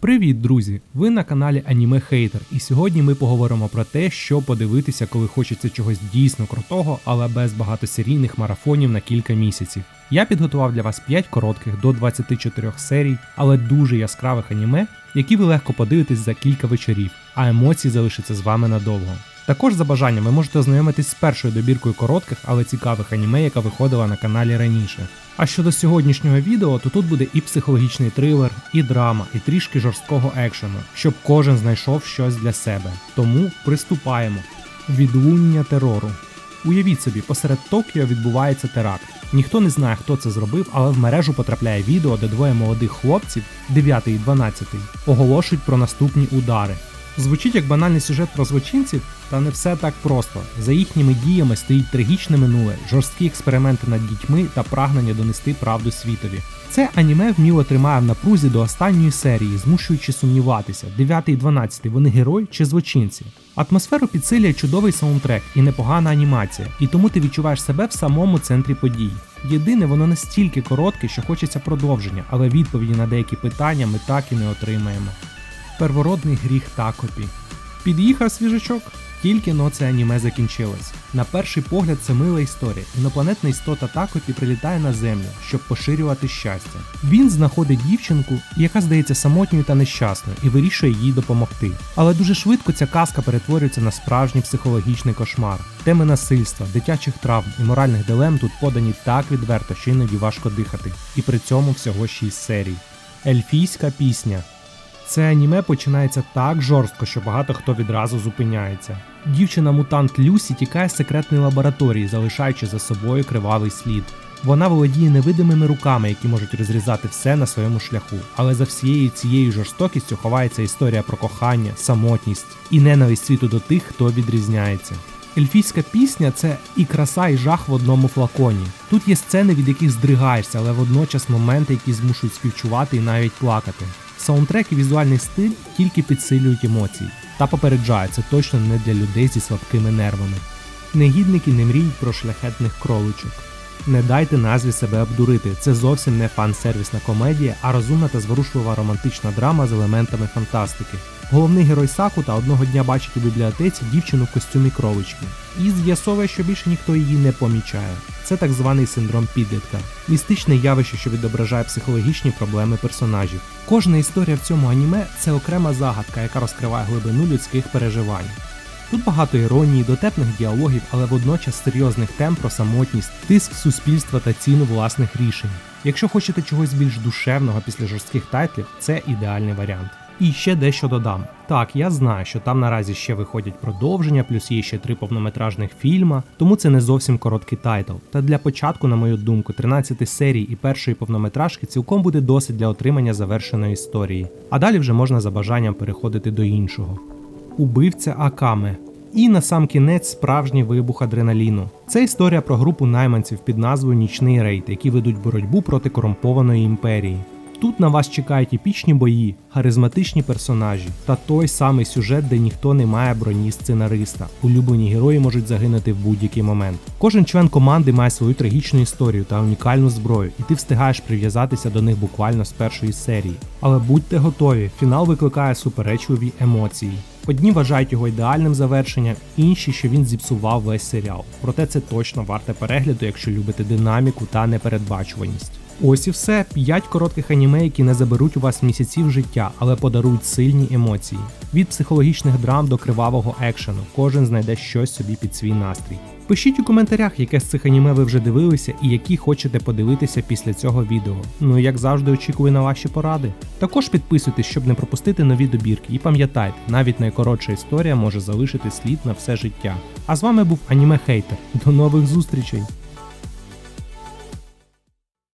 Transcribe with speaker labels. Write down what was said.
Speaker 1: Привіт, друзі! Ви на каналі Аніме Хейтер, і сьогодні ми поговоримо про те, що подивитися, коли хочеться чогось дійсно крутого, але без багатосерійних марафонів на кілька місяців. Я підготував для вас 5 коротких до 24 серій, але дуже яскравих аніме, які ви легко подивитесь за кілька вечорів, а емоції залишаться з вами надовго. Також за бажанням ви можете ознайомитись з першою добіркою коротких, але цікавих аніме, яка виходила на каналі раніше. А щодо сьогоднішнього відео, то тут буде і психологічний трилер, і драма, і трішки жорсткого екшену, щоб кожен знайшов щось для себе. Тому приступаємо. Відлуння терору. Уявіть собі, посеред Токіо відбувається теракт. Ніхто не знає, хто це зробив, але в мережу потрапляє відео, де двоє молодих хлопців, 9 і 12, оголошують про наступні удари. Звучить як банальний сюжет про злочинців, та не все так просто. За їхніми діями стоїть трагічне минуле, жорсткі експерименти над дітьми та прагнення донести правду світові. Це аніме вміло тримає в напрузі до останньої серії, змушуючи сумніватися, 9 і 12 вони герої чи злочинці. Атмосферу підсилює чудовий саундтрек і непогана анімація, і тому ти відчуваєш себе в самому центрі подій. Єдине, воно настільки коротке, що хочеться продовження, але відповіді на деякі питання ми так і не отримаємо. Первородний гріх Такопі. Під'їхав свіжачок, тільки но це аніме закінчилось. На перший погляд це мила історія. Інопланетна істота Такопі прилітає на землю, щоб поширювати щастя. Він знаходить дівчинку, яка здається самотньою та нещасною, і вирішує їй допомогти. Але дуже швидко ця казка перетворюється на справжній психологічний кошмар. Теми насильства, дитячих травм і моральних дилем тут подані так відверто, що іноді важко дихати. І при цьому всього 6 серій. Ельфійська пісня. Це аніме починається так жорстко, що багато хто відразу зупиняється. Дівчина-мутант Люсі тікає з секретної лабораторії, залишаючи за собою кривавий слід. Вона володіє невидимими руками, які можуть розрізати все на своєму шляху. Але за всією цією жорстокістю ховається історія про кохання, самотність і ненависть світу до тих, хто відрізняється. Ельфійська пісня це і краса, і жах в одному флаконі. Тут є сцени, від яких здригаєшся, але водночас моменти, які змушують співчувати і навіть плакати. Саундтрек і візуальний стиль тільки підсилюють емоції та попереджають, це точно не для людей зі слабкими нервами. Негідники не мріють про шляхетних кроличок. Не дайте назві себе обдурити. Це зовсім не фан-сервісна комедія, а розумна та зворушлива романтична драма з елементами фантастики. Головний герой Сакута одного дня бачить у бібліотеці дівчину в костюмі кролички і з'ясовує, що більше ніхто її не помічає. Це так званий синдром підлітка, містичне явище, що відображає психологічні проблеми персонажів. Кожна історія в цьому аніме це окрема загадка, яка розкриває глибину людських переживань. Тут багато іронії, дотепних діалогів, але водночас серйозних тем про самотність, тиск суспільства та ціну власних рішень. Якщо хочете чогось більш душевного після жорстких тайтлів, це ідеальний варіант. І ще дещо додам. Так, я знаю, що там наразі ще виходять продовження, плюс є ще три повнометражних фільма, тому це не зовсім короткий тайтл. Та для початку, на мою думку, 13 серій і першої повнометражки цілком буде досить для отримання завершеної історії. А далі вже можна за бажанням переходити до іншого. Убивця Акаме. І на сам кінець справжній вибух адреналіну. Це історія про групу найманців під назвою Нічний рейд, які ведуть боротьбу проти корумпованої імперії. Тут на вас чекають епічні бої, харизматичні персонажі та той самий сюжет, де ніхто не має броні сценариста. Улюблені герої можуть загинути в будь-який момент. Кожен член команди має свою трагічну історію та унікальну зброю, і ти встигаєш прив'язатися до них буквально з першої серії. Але будьте готові, фінал викликає суперечливі емоції. Одні вважають його ідеальним завершенням, інші, що він зіпсував весь серіал. Проте це точно варте перегляду, якщо любите динаміку та непередбачуваність. Ось і все 5 коротких аніме, які не заберуть у вас місяців життя, але подарують сильні емоції. Від психологічних драм до кривавого екшену. Кожен знайде щось собі під свій настрій. Пишіть у коментарях, яке з цих аніме ви вже дивилися і які хочете подивитися після цього відео. Ну і як завжди, очікую на ваші поради. Також підписуйтесь, щоб не пропустити нові добірки, і пам'ятайте, навіть найкоротша історія може залишити слід на все життя. А з вами був Аніме Хейтер. До нових зустрічей!